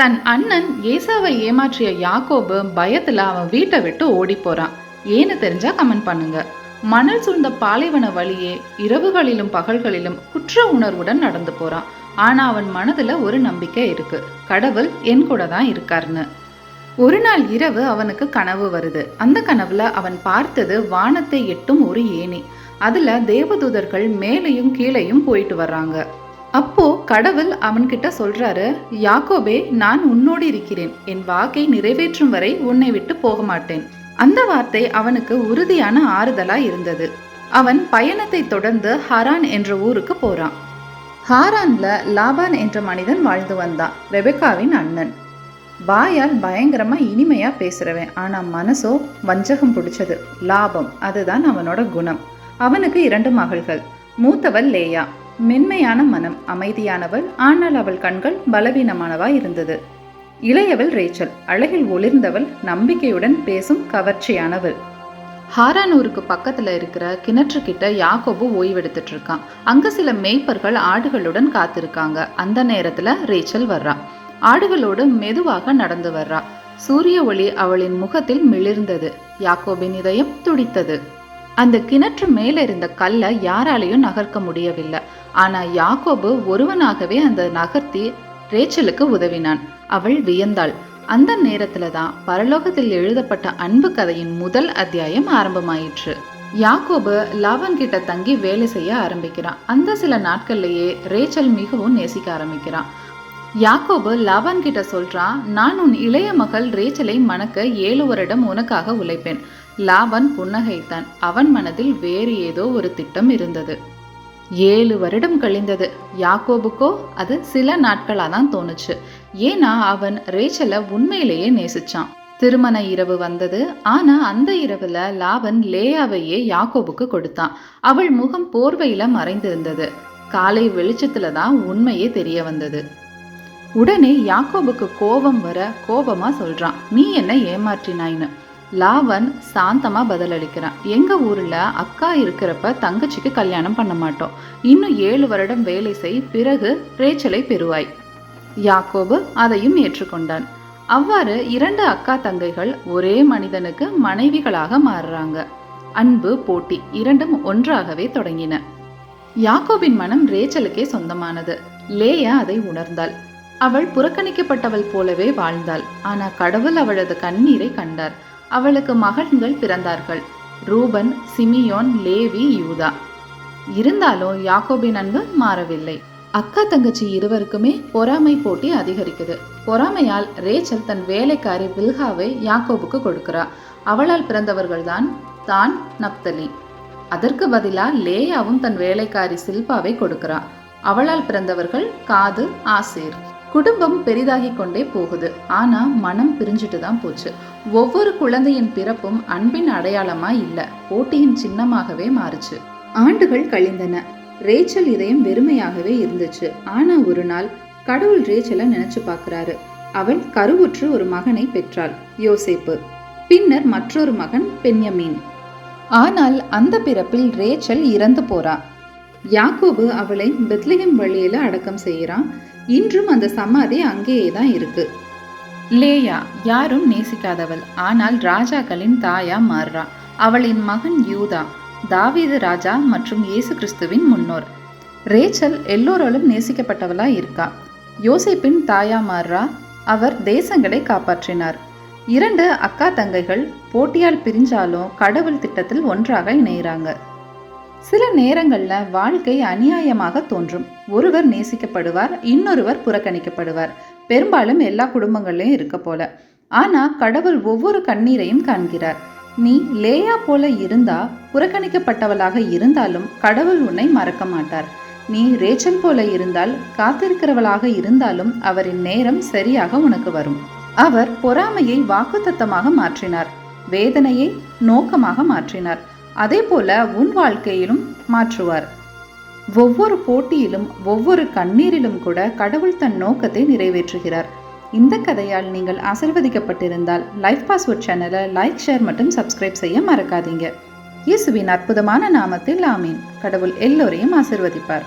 தன் அண்ணன் ஏசாவை ஏமாற்றிய யாக்கோபு பயத்துல அவன் வீட்டை விட்டு ஓடி போறான் ஏன்னு தெரிஞ்சா கமெண்ட் பண்ணுங்க. மணல் சூழ்ந்த பாலைவன வழியே இரவுகளிலும் பகல்களிலும் குற்ற உணர்வுடன் நடந்து போறான். ஆனா அவன் மனதுல ஒரு நம்பிக்கை இருக்கு. கடவுள் என் கூட தான் இருக்காருன்னு. ஒரு நாள் இரவு அவனுக்கு கனவு வருது. அந்த கனவுல அவன் பார்த்தது வானத்தை எட்டும் ஒரு ஏணி. அதுல தேவதூதர்கள் மேலையும் கீழையும் போயிட்டு வர்றாங்க. அப்போ கடவுள் அவன்கிட்ட சொல்றாரு யாக்கோபே நான் உன்னோடு இருக்கிறேன். என் வாக்கை நிறைவேற்றும் வரை உன்னை விட்டு போக மாட்டேன் அந்த வார்த்தை அவனுக்கு உறுதியான ஆறுதலா இருந்தது. அவன் பயணத்தை தொடர்ந்து ஹரான் என்ற ஊருக்கு போறான். ஹாரான்ல லாபான் என்ற மனிதன் வாழ்ந்து வந்தான் ரெபெக்காவின் அண்ணன். வாயால் பயங்கரமா இனிமையா பேசுறவன் ஆனா மனசோ வஞ்சகம் பிடிச்சது. லாபம் அதுதான் அவனோட குணம். அவனுக்கு இரண்டு மகள்கள் மூத்தவள் லேயா. மென்மையான மனம் அமைதியானவள் ஆனால் அவள் கண்கள் பலவீனமானவா இருந்தது. இளையவள் ரேச்சல் அழகில் ஒளிர்ந்தவள் நம்பிக்கையுடன் பேசும் கவர்ச்சியானவள். ஹாரானூருக்கு பக்கத்துல இருக்கிற கிணற்றுக்கிட்ட யாக்கோபு ஓய்வெடுத்துட்டு இருக்கான் அங்க சில மேய்ப்பர்கள் ஆடுகளுடன் காத்திருக்காங்க. அந்த நேரத்துல ரேச்சல் வர்றா. ஆடுகளோடு மெதுவாக நடந்து வர்றா. சூரிய ஒளி அவளின் முகத்தில் மிளிர்ந்தது. யாக்கோபின் இதயம் துடித்தது. அந்த கிணற்று மேலே இருந்த கல்லை யாராலையும் நகர்க்க முடியவில்லை. ஆனா யாக்கோபு ஒருவனாகவே அந்த நகர்த்தி ரேச்சலுக்கு உதவினான். அவள் வியந்தாள். அந்த நேரத்துல தான் பரலோகத்தில் எழுதப்பட்ட அன்பு கதையின் முதல் அத்தியாயம் ஆரம்பமாயிற்று. யாக்கோபு லாவன் கிட்ட தங்கி வேலை செய்ய ஆரம்பிக்கிறான். அந்த சில நாட்கள்லயே ரேச்சல் மிகவும் நேசிக்க ஆரம்பிக்கிறான். யாக்கோபு லாபான் கிட்ட சொல்றான் நான் உன் இளைய மகள் ரேச்சலை மணக்க ஏழு வருடம் உனக்காக உழைப்பேன். லாபன் புன்னகைத்தான். அவன் மனதில் வேறு ஏதோ ஒரு திட்டம் இருந்தது. ஏழு வருடம் கழிந்தது. யாக்கோபுக்கோ அது சில நாட்களாக தான் தோணுச்சு. ஏன்னா அவன் ரேச்சலை உண்மையிலேயே நேசிச்சான். திருமண இரவு வந்தது. ஆனா அந்த இரவுல லாவன் லேயாவையே யாக்கோபுக்கு கொடுத்தான். அவள் முகம் போர்வையில மறைந்திருந்தது. காலை வெளிச்சத்துல தான் உண்மையே தெரிய வந்தது. உடனே யாக்கோபுக்கு கோபம் வர கோபமா சொல்றான். நீ என்ன ஏமாற்றினாய்னு லாவன் சாந்தமா பதிலளிக்கிறான். எங்க ஊர்ல அக்கா இருக்கிறப்ப தங்கச்சிக்கு கல்யாணம் பண்ண மாட்டோம். இன்னும் ஏழு வருடம் வேலை செய் பிறகு ரேச்சலை பெறுவாய். யாக்கோபு அதையும் ஏற்றுக்கொண்டான். அவ்வாறு இரண்டு அக்கா தங்கைகள் ஒரே மனிதனுக்கு மனைவிகளாக மாறுறாங்க. அன்பு போட்டி இரண்டும் ஒன்றாகவே தொடங்கின. யாக்கோபின் மனம் ரேச்சலுக்கே சொந்தமானது. லேயா அதை உணர்ந்தாள். அவள் புறக்கணிக்கப்பட்டவள் போலவே வாழ்ந்தாள். ஆனா கடவுள் அவளது கண்ணீரை கண்டார். அவளுக்கு மகன்கள் பிறந்தார்கள். Reuben Simeon Levi Judah. இருந்தாலும் யாக்கோபின் அன்பு மாறவில்லை. அக்கா தங்கச்சி இருவருக்குமே பொறாமை போட்டி அதிகரிக்குது. பொறாமையால் ரேச்சல் தன் வேலைக்காரி பில்காவை யாக்கோபுக்கு கொடுக்கிறா. அவளால் பிறந்தவர்கள்தான் தான் நப்தலி. அதற்கு பதிலா லேயாவும் தன் வேலைக்காரி சில்பாவை கொடுக்கிறா. அவளால் பிறந்தவர்கள் காது ஆசீர். குடும்பம் பெரிதாகி கொண்டே போகுது. ஆனா மனம் பிரிஞ்சுட்டு தான் போச்சு. ஒவ்வொரு குழந்தையின் பிறப்பும் அன்பின் அடையாளமா இல்ல. போட்டியின் சின்னமாகவே மாறுச்சு. ஆண்டுகள் கழிந்தன. ரேச்சல் இதயம் வெறுமையாகவே இருந்துச்சு. ஆனா ஒரு நாள் கடவுள் ரேச்சலை நினைச்சு பார்க்கிறாரு அவள் கருவுற்று ஒரு மகனை பெற்றாள் யோசேப்பு. பின்னர் மற்றொரு மகன் பென்யமீன். ஆனால் அந்த பிறப்பில் ரேச்சல் இறந்து போறா. யாக்கோபு அவளை பெத்லஹேம் வழியில அடக்கம் செய்கிறான் இன்றும் அந்த சமாதி அங்கேயே தான் இருக்கு. லேயா யாரும் நேசிக்காதவள். ஆனால் ராஜாக்களின் தாயா மாறுறா அவளின் மகன் யூதா தாவீது ராஜா மற்றும் இயேசு கிறிஸ்துவின் முன்னோர். ரேச்சல் எல்லோராலும் நேசிக்கப்பட்டவளா இருக்கா? யோசிப்பின் தாயா மாறுறா அவர் தேசங்களை காப்பாற்றினார். இரண்டு அக்கா தங்கைகள் போட்டியால் பிரிஞ்சாலும் கடவுள் திட்டத்தில் ஒன்றாக இணைகிறாங்க சில நேரங்களில் வாழ்க்கை அநியாயமாக தோன்றும். ஒருவர் நேசிக்கப்படுவார் இன்னொருவர் புறக்கணிக்கப்படுவார். பெரும்பாலும் எல்லா குடும்பங்கள்லையும் இருக்க போல. ஆனா கடவுள் ஒவ்வொரு கண்ணீரையும் காண்கிறார். நீ லேயா போல இருந்தா புறக்கணிக்கப்பட்டவளாக இருந்தாலும் கடவுள் உன்னை மறக்க மாட்டார். நீ ரேச்சல் போல இருந்தால் காத்திருக்கிறவளாக இருந்தாலும் அவரின் நேரம் சரியாக உனக்கு வரும். அவர் பொறாமையை வாக்குத்தத்தமாக மாற்றினார். வேதனையை நோக்கமாக மாற்றினார். அதே போல உன் வாழ்க்கையிலும் மாற்றுவார். ஒவ்வொரு போட்டியிலும் ஒவ்வொரு கண்ணீரிலும் கூட கடவுள் தன் நோக்கத்தை நிறைவேற்றுகிறார். இந்த கதையால் நீங்கள் ஆசிர்வதிக்கப்பட்டிருந்தால் லைஃப் பாஸ்வேர்ட் சேனலை லைக் ஷேர் மற்றும் சப்ஸ்கிரைப் செய்ய மறக்காதீங்க. இயேசுவின் அற்புதமான நாமத்தில் ஆமீன். கடவுள் எல்லோரையும் ஆசிர்வதிப்பார்.